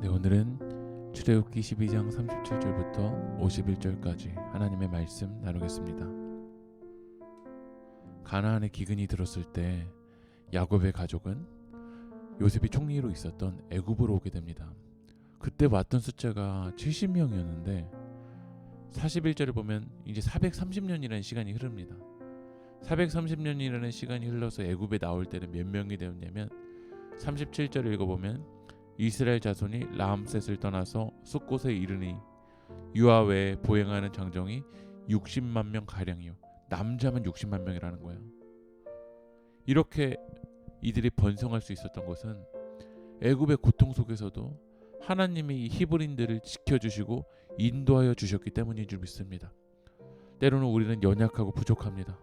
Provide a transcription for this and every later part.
네, 오늘은 출애굽기 12장 37절부터 51절까지 하나님의 말씀 나누겠습니다. 가나안에 기근이 들었을 때 야곱의 가족은 요셉이 총리로 있었던 애굽으로 오게 됩니다. 그때 왔던 숫자가 70명이었는데 41절을 보면 이제 430년이라는 시간이 흐릅니다. 430년이라는 시간이 흘러서 애굽에 나올 때는 몇 명이 되었냐면 37절을 읽어보면 이스라엘 자손이 라암셋을 떠나서 숫곳에 이르니 유아 외에 보행하는 장정이 60만 명 가량이요 남자만 60만 명이라는 거예요. 이렇게 이들이 번성할 수 있었던 것은 애굽의 고통 속에서도 하나님이 이 히브리인들을 지켜주시고 인도하여 주셨기 때문인 줄 믿습니다. 때로는 우리는 연약하고 부족합니다.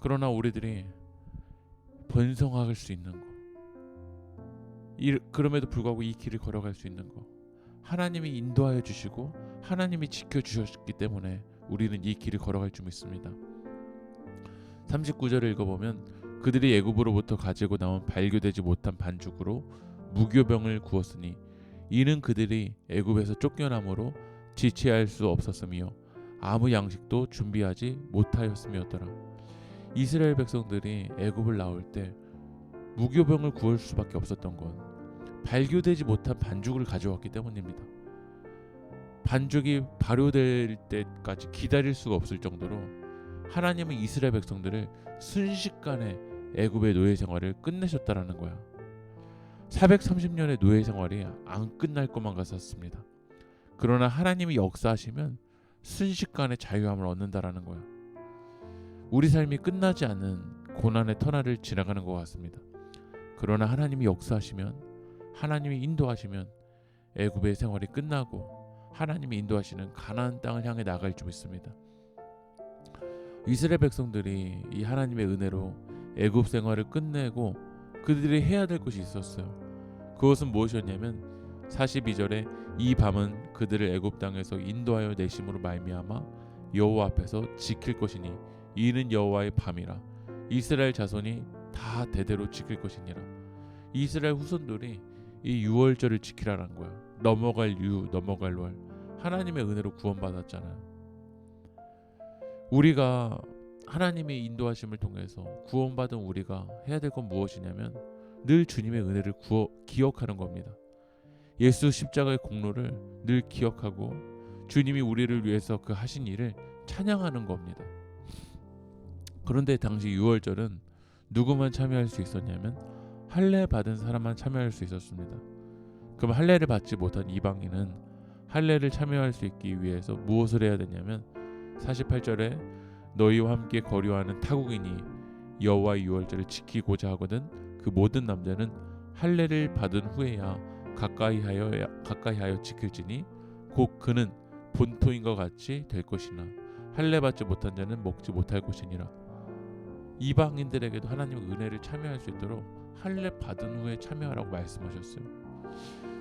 그러나 우리들이 번성할 수 있는 것, 이, 그럼에도 불구하고 이 길을 걸어갈 수 있는 것, 하나님이 인도하여 주시고 하나님이 지켜 주셨기 때문에 우리는 이 길을 걸어갈 줄 믿습니다. 39절을 읽어보면 그들이 애굽으로부터 가지고 나온 발교되지 못한 반죽으로 무교병을 구웠으니 이는 그들이 애굽에서 쫓겨남으로 지체할 수 없었으며 아무 양식도 준비하지 못하였음이었더라. 이스라엘 백성들이 애굽을 나올 때 무교병을 구할 수밖에 없었던 건 발교되지 못한 반죽을 가져왔기 때문입니다. 반죽이 발효될 때까지 기다릴 수가 없을 정도로 하나님은 이스라엘 백성들을 순식간에 애굽의 노예 생활을 끝내셨다라는 거야. 430년의 노예 생활이 안 끝날 것만 같았습니다. 그러나 하나님이 역사하시면 순식간에 자유함을 얻는다라는 거야. 우리 삶이 끝나지 않는 고난의 터널을 지나가는 것 같습니다. 그러나 하나님이 역사하시면 하나님이 인도하시면 애굽의 생활이 끝나고 하나님이 인도하시는 가나안 땅을 향해 나갈 줄 믿습니다. 이스라엘 백성들이 이 하나님의 은혜로 애굽 생활을 끝내고 그들이 해야 될 것이 있었어요. 그것은 무엇이었냐면 42절에 이 밤은 그들을 애굽 땅에서 인도하여 내심으로 말미암아 여호와 앞에서 지킬 것이니 이는 여호와의 밤이라 이스라엘 자손이 다 대대로 지킬 것이니라. 이스라엘 후손들이 이 유월절을 지키라는 거야. 넘어갈 유, 넘어갈 월. 하나님의 은혜로 구원받았잖아요. 우리가 하나님의 인도하심을 통해서 구원받은 우리가 해야 될 건 무엇이냐면 늘 주님의 은혜를 구워, 기억하는 겁니다. 예수 십자가의 공로를 늘 기억하고 주님이 우리를 위해서 그 하신 일을 찬양하는 겁니다. 그런데 당시 유월절은 누구만 참여할 수 있었냐면 할례 받은 사람만 참여할 수 있었습니다. 그럼 할례를 받지 못한 이방인은 할례를 참여할 수 있기 위해서 무엇을 해야 되냐면 48절에 너희와 함께 거류하는 타국인이 여호와 유월절을 지키고자 하거든 그 모든 남자는 할례를 받은 후에야 가까이 하여 가까이 하여 지킬지니 곧 그는 본토인과 같이 될 것이나 할례 받지 못한 자는 먹지 못할 것이니라 이방인들에게도 하나님의 은혜를 참여할 수 있도록 할례 받은 후에 참여하라고 말씀하셨어요.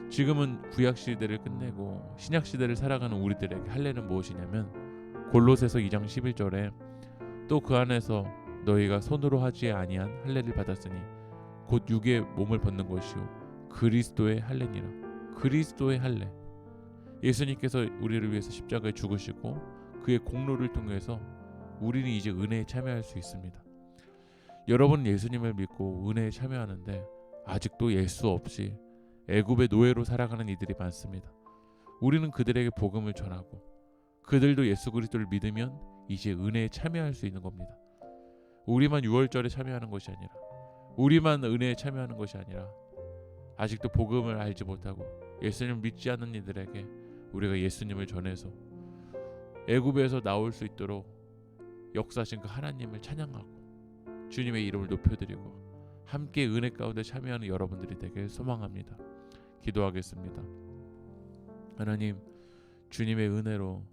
지금은 구약 시대를 끝내고 신약 시대를 살아가는 우리들에게 할례는 무엇이냐면 골로새서 2장 11절에 또 그 안에서 너희가 손으로 하지 아니한 할례를 받았으니 곧 육의 몸을 벗는 것이요 그리스도의 할례니라. 그리스도의 할례. 예수님께서 우리를 위해서 십자가에 죽으시고 그의 공로를 통해서 우리는 이제 은혜에 참여할 수 있습니다. 여러분 예수님을 믿고 은혜에 참여하는데 아직도 예수 없이 애굽의 노예로 살아가는 이들이 많습니다. 우리는 그들에게 복음을 전하고 그들도 예수 그리스도를 믿으면 이제 은혜에 참여할 수 있는 겁니다. 우리만 6월절에 참여하는 것이 아니라 우리만 은혜에 참여하는 것이 아니라 아직도 복음을 알지 못하고 예수님을 믿지 않는 이들에게 우리가 예수님을 전해서 애굽에서 나올 수 있도록 역사하신 그 하나님을 찬양하고 주님의 이름을 높여드리고 함께 은혜 가운데 참여하는 여러분들이 되길 소망합니다. 기도하겠습니다. 하나님 주님의 은혜로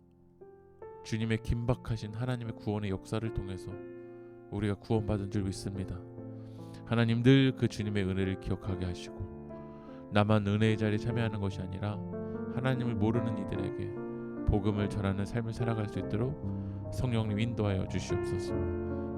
주님의 긴박하신 하나님의 구원의 역사를 통해서 우리가 구원받은 줄 믿습니다. 하나님 늘 그 주님의 은혜를 기억하게 하시고 나만 은혜의 자리에 참여하는 것이 아니라 하나님을 모르는 이들에게 복음을 전하는 삶을 살아갈 수 있도록 성령님 인도하여 주시옵소서.